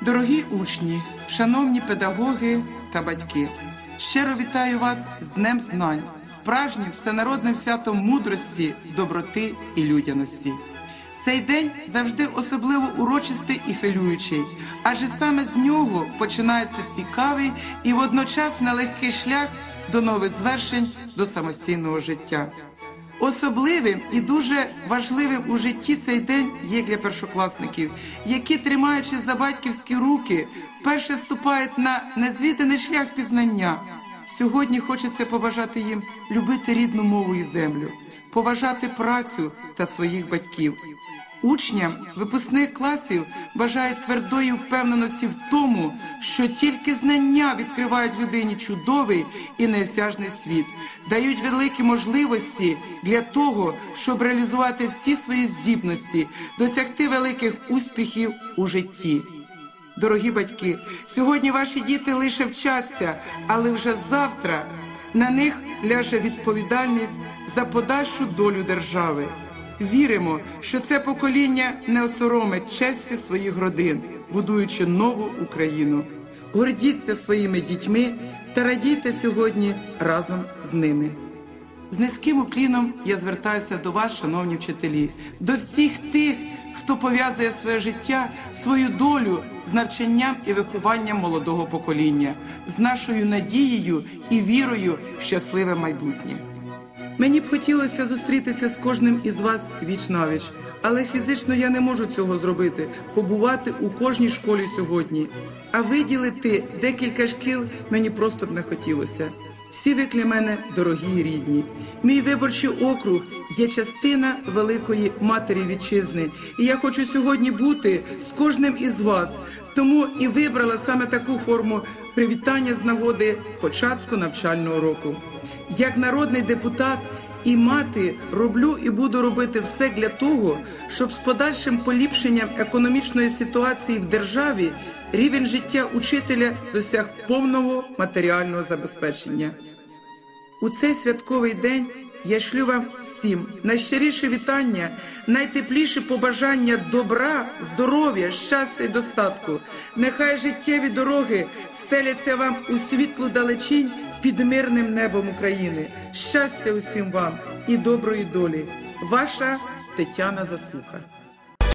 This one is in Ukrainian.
Дорогі учні, шановні педагоги та батьки, щиро вітаю вас з Днем Знань, справжнім всенародним святом мудрості, доброти і людяності. Цей день завжди особливо урочистий і хвилюючий, адже саме з нього починається цікавий і водночас нелегкий шлях до нових звершень до самостійного життя. Особливим і дуже важливим у житті цей день є для першокласників, які, тримаючи за батьківські руки, перше ступають на незвіданий шлях пізнання. Сьогодні хочеться побажати їм любити рідну мову і землю, поважати працю та своїх батьків. Учням випускних класів бажають твердої впевненості в тому, що тільки знання відкривають людині чудовий і неосяжний світ, дають великі можливості для того, щоб реалізувати всі свої здібності, досягти великих успіхів у житті. Дорогі батьки, сьогодні ваші діти лише вчаться, але вже завтра на них ляже відповідальність за подальшу долю держави. Віримо, що це покоління не осоромить честі своїх родин, будуючи нову Україну. Гордіться своїми дітьми та радійте сьогодні разом з ними. З низьким укліном я звертаюся до вас, шановні вчителі, до всіх тих, хто пов'язує своє життя, свою долю з навчанням і вихованням молодого покоління, з нашою надією і вірою в щасливе майбутнє. Мені б хотілося зустрітися з кожним із вас віч навіч, але фізично я не можу цього зробити, побувати у кожній школі сьогодні. А виділити декілька шкіл мені просто б не хотілося. Всі ви для мене дорогі і рідні. Мій виборчий округ є частина великої матері вітчизни, і я хочу сьогодні бути з кожним із вас. Тому і вибрала саме таку форму привітання з нагоди початку навчального року. Як народний депутат і мати роблю і буду робити все для того, щоб з подальшим поліпшенням економічної ситуації в державі рівень життя учителя досяг повного матеріального забезпечення. У цей святковий день я шлю вам всім найщиріше вітання, найтепліші побажання добра, здоров'я, щастя і достатку. Нехай життєві дороги стеляться вам у світлу далечінь під мирним небом України. Щастя усім вам і доброї долі. Ваша Тетяна Засуха.